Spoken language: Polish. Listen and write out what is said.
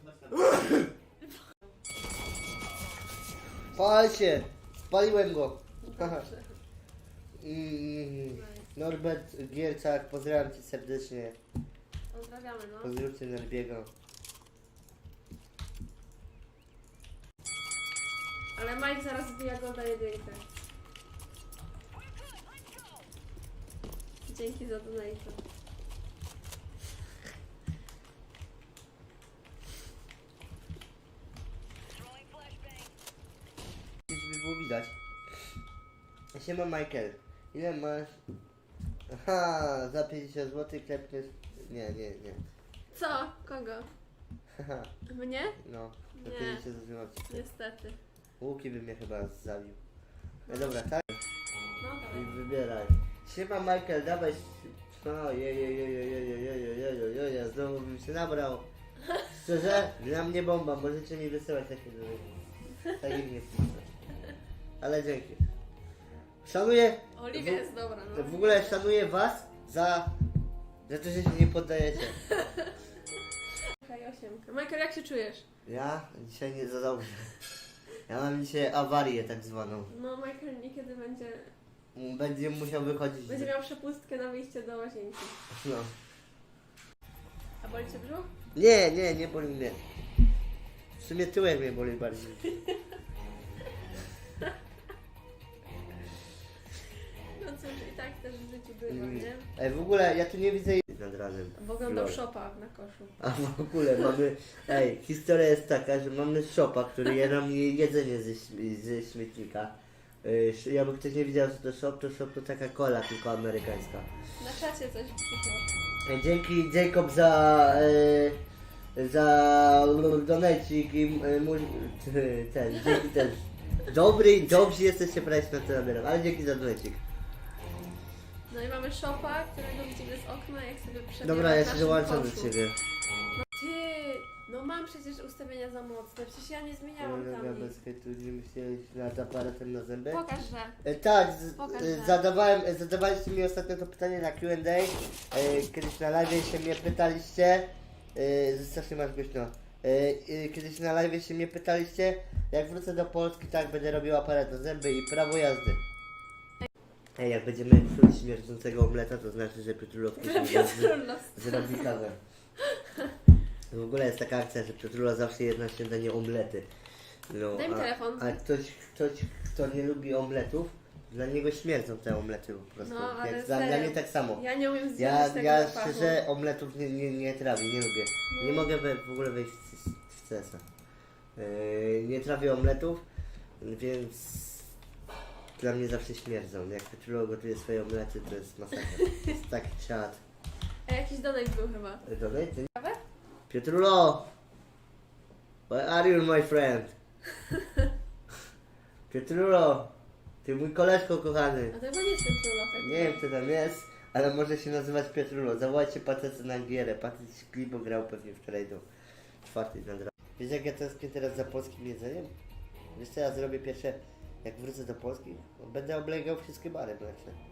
z Warszawy. Pal się! Spaliłem go! Haha. Mm, Norbert Gierczak, pozdrawiam cię serdecznie. Pozdrawiamy, no. Pozdrówcie Nerbiego. Ale Mike zaraz wbija go na jedynkę. Dzięki za donate. Było widać. Siema Michael. Ile masz? Aha, za 50 zł klepniesz... Nie, nie, nie. Co? Kogo? Haha, Mnie? no. Za Nie. 50 zł. Niestety. Łuki by mnie chyba zabił. No dobra, tak? No I wybieraj. Siema Michael, dawaj. No, je, je, je, je, je, je, je, je, je, je, je, je, znowu bym się nabrał. Szczerze? Dla mnie bomba, możecie mi wysyłać takie rzeczy. Tak im nie wpisać. Ale dzięki. Szanuję, Oliwia jest dobra, no. w ogóle szanuję was za, za to, że się nie poddajecie. Okej, osiemka. Michael, jak się czujesz? Ja dzisiaj nie za dobrze. Ja mam dzisiaj awarię tak zwaną. No, Michael niekiedy będzie... Będzie musiał wychodzić. Będzie miał przepustkę na wyjście do łazienki. No. A boli cię brzuch? Nie, nie, nie boli mnie. W sumie tyłek mnie boli bardziej. bywa, Mm. nie? Ej, w ogóle ja tu nie widzę jej nad ranem. Bo oglądał Lol. szopa na koszu. A w ogóle mamy, ej, historia jest taka, że mamy szopa, który je nam je- jedzenie ze, śmie- ze śmietnika. Yy, sz- jakby ktoś nie wiedział, co to shop, to shop to taka cola, tylko amerykańska. Na czacie coś przyszło. Ej, Dzięki Jacob za, yy, za donecik i yy, mój, ten, dzięki też. Dobry, dobrzy jesteście prawie świątynowym, ale dzięki za donecik. No i mamy szopa, którego widzimy z okna, jak sobie przebieram Dobra, ja w się naszym dołączam do koszu. ciebie. Ty, no mam przecież ustawienia za mocne, przecież ja nie zmieniałam tam nic. bez hejtu, nie myślałeś nad aparatem na zęby? Pokaż, że. E, tak, z, Pokaż, e, tak. zadawałem, e, zadawaliście mi ostatnio to pytanie na Q&A. E, kiedyś na live się mnie pytaliście. E, strasznie masz głośno. E, e, kiedyś na live się mnie pytaliście, jak wrócę do Polski, tak będę robił aparat na zęby i prawo jazdy. Ej, jak będziemy psuć śmierdzącego omleta, to znaczy, że Piotrulowski zrobi kawę. W ogóle jest taka akcja, że Piotrula zawsze jedna śniadanie omlety. No, Daj mi a, telefon. a ktoś, ktoś, kto nie lubi omletów, dla niego śmierdzą te omlety po prostu. No, ale Jak dla, dla mnie tak samo. Ja nie umiem Ja, zjeść tego ja zapachu. szczerze omletów nie, nie, nie trawię, nie lubię. No. Nie mogę we, w ogóle wejść w, w CS-a. Yy, nie trawię omletów, więc dla mnie zawsze śmierdzą. Jak Piotrula gotuje swoje omlety, to jest masakra. To jest taki czad. A jakiś donek był chyba. Dobry, ty Kawę? Piotrulo! Where are you, my friend? Piotrulo! Ty mój koleżko kochany. A to chyba nie jest Piotrullo. Tak? Nie wiem kto tam jest, ale może się nazywać Piotrulo. Zawołajcie Patecę na gierę. Patec Klibo grał pewnie wczoraj do czwartej nad ranem. Wiesz jak ja tęsknię teraz za polskim jedzeniem? Wiesz co ja zrobię pierwsze, jak wrócę do Polski? Będę oblegał wszystkie bary mleczne.